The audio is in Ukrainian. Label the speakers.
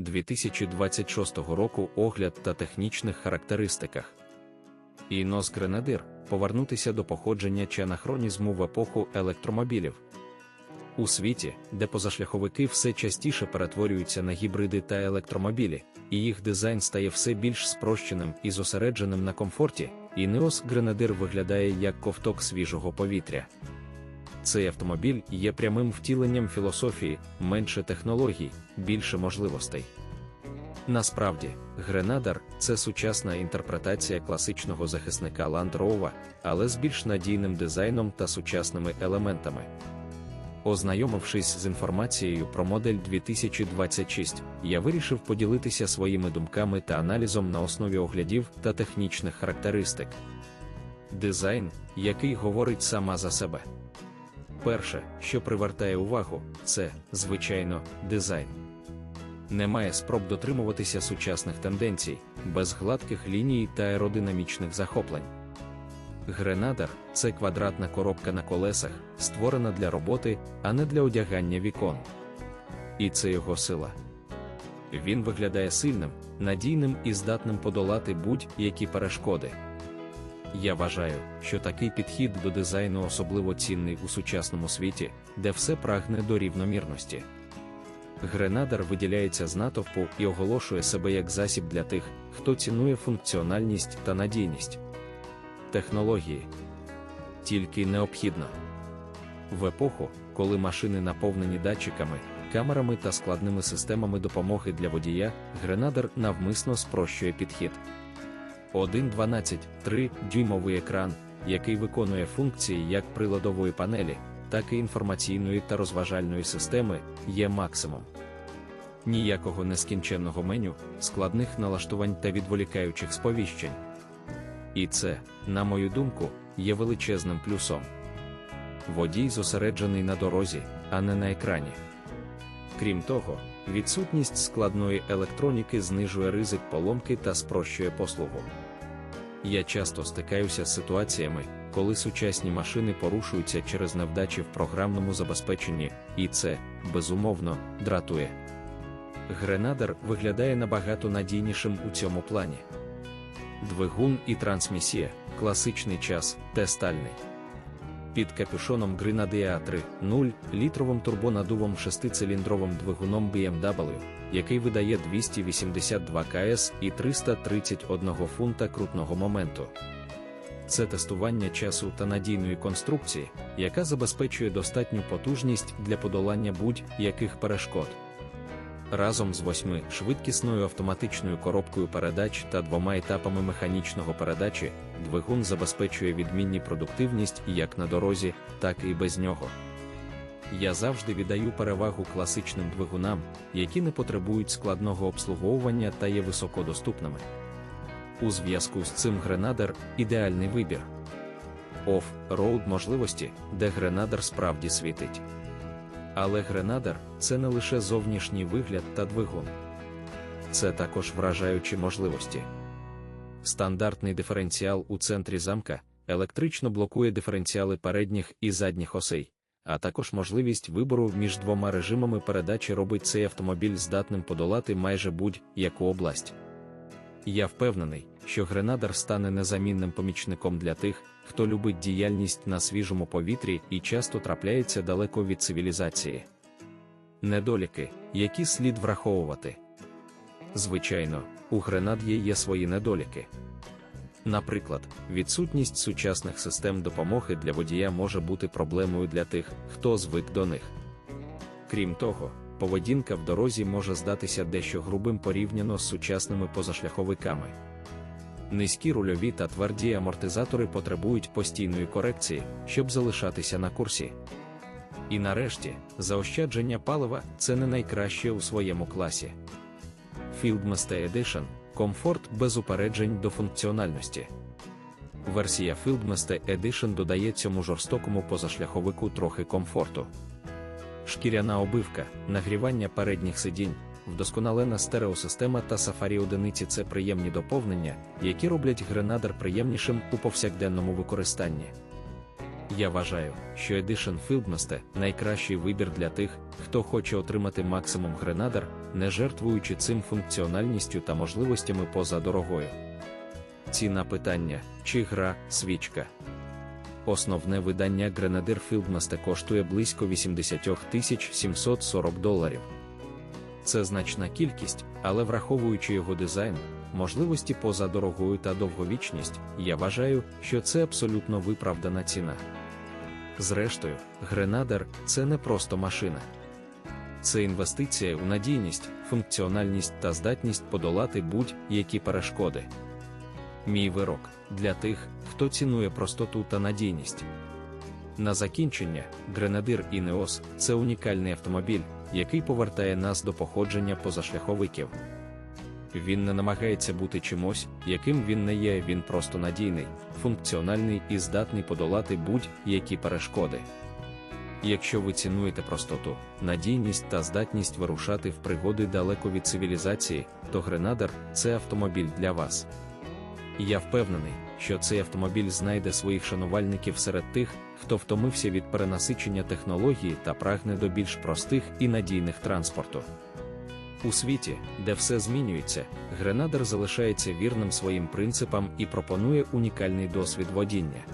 Speaker 1: 2026 року огляд та технічних характеристиках. Інос Гренадир повернутися до походження чи анахронізму в епоху електромобілів. У світі, де позашляховики все частіше перетворюються на гібриди та електромобілі, і їх дизайн стає все більш спрощеним і зосередженим на комфорті, Ineos Grenadier виглядає як ковток свіжого повітря. Цей автомобіль є прямим втіленням філософії, менше технологій, більше можливостей. Насправді, Гренадер це сучасна інтерпретація класичного захисника Land Rover, але з більш надійним дизайном та сучасними елементами. Ознайомившись з інформацією про модель 2026, я вирішив поділитися своїми думками та аналізом на основі оглядів та технічних характеристик. Дизайн, який говорить сама за себе. Перше, що привертає увагу, це, звичайно, дизайн. Немає спроб дотримуватися сучасних тенденцій, без гладких ліній та аеродинамічних захоплень. Гренадер це квадратна коробка на колесах, створена для роботи, а не для одягання вікон. І це його сила. Він виглядає сильним, надійним і здатним подолати будь-які перешкоди. Я вважаю, що такий підхід до дизайну особливо цінний у сучасному світі, де все прагне до рівномірності. Гренадер виділяється з натовпу і оголошує себе як засіб для тих, хто цінує функціональність та надійність. Технології тільки необхідно. В епоху, коли машини наповнені датчиками, камерами та складними системами допомоги для водія, Гренадер навмисно спрощує підхід. 1.12.3 дюймовий екран, який виконує функції як приладової панелі, так і інформаційної та розважальної системи, є максимум. Ніякого нескінченного меню, складних налаштувань та відволікаючих сповіщень. І це, на мою думку, є величезним плюсом. Водій зосереджений на дорозі, а не на екрані. Крім того, відсутність складної електроніки знижує ризик поломки та спрощує послугу. Я часто стикаюся з ситуаціями, коли сучасні машини порушуються через невдачі в програмному забезпеченні, і це, безумовно, дратує. Гренадер виглядає набагато надійнішим у цьому плані. Двигун і трансмісія, класичний час, тестальний. Під капюшоном Grenadier 3.0 літровим турбонадувом шестициліндровим двигуном BMW, який видає 282 кс і 331 фунта крутного моменту. Це тестування часу та надійної конструкції, яка забезпечує достатню потужність для подолання будь-яких перешкод. Разом з восьми швидкісною автоматичною коробкою передач та двома етапами механічного передачі, двигун забезпечує відмінні продуктивність як на дорозі, так і без нього. Я завжди віддаю перевагу класичним двигунам, які не потребують складного обслуговування та є високодоступними. У зв'язку з цим Гренадер ідеальний вибір. Оф-роуд можливості, де Гренадер справді світить. Але Гренадер це не лише зовнішній вигляд та двигун. Це також вражаючі можливості. Стандартний диференціал у центрі замка електрично блокує диференціали передніх і задніх осей, а також можливість вибору між двома режимами передачі робить цей автомобіль здатним подолати майже будь-яку область. Я впевнений, що Гренадер стане незамінним помічником для тих, хто любить діяльність на свіжому повітрі і часто трапляється далеко від цивілізації. Недоліки, які слід враховувати. Звичайно, у Гренад'є є свої недоліки. Наприклад, відсутність сучасних систем допомоги для водія може бути проблемою для тих, хто звик до них. Крім того, поведінка в дорозі може здатися дещо грубим порівняно з сучасними позашляховиками. Низькі рульові та тверді амортизатори потребують постійної корекції, щоб залишатися на курсі. І нарешті, заощадження палива це не найкраще у своєму класі. Fieldmaster Edition комфорт без упереджень до функціональності. Версія Fieldmaster Edition додає цьому жорстокому позашляховику трохи комфорту. Шкіряна обивка, нагрівання передніх сидінь, вдосконалена стереосистема та сафарі одиниці це приємні доповнення, які роблять гренадер приємнішим у повсякденному використанні. Я вважаю, що Edition Fieldmaster – найкращий вибір для тих, хто хоче отримати максимум Гренадер, не жертвуючи цим функціональністю та можливостями поза дорогою. Ціна питання: чи гра свічка? Основне видання Grenadier Fieldmaster коштує близько 80 740 доларів. Це значна кількість, але враховуючи його дизайн, можливості поза дорогою та довговічність, я вважаю, що це абсолютно виправдана ціна. Зрештою, Гренадер це не просто машина. Це інвестиція у надійність, функціональність та здатність подолати будь-які перешкоди. Мій вирок для тих, хто цінує простоту та надійність. На закінчення, Гренадир Інеос це унікальний автомобіль, який повертає нас до походження позашляховиків. Він не намагається бути чимось, яким він не є, він просто надійний, функціональний і здатний подолати будь-які перешкоди. Якщо ви цінуєте простоту, надійність та здатність вирушати в пригоди далеко від цивілізації, то Гренадер це автомобіль для вас. Я впевнений, що цей автомобіль знайде своїх шанувальників серед тих, хто втомився від перенасичення технології та прагне до більш простих і надійних транспорту. У світі, де все змінюється, Гренадер залишається вірним своїм принципам і пропонує унікальний досвід водіння.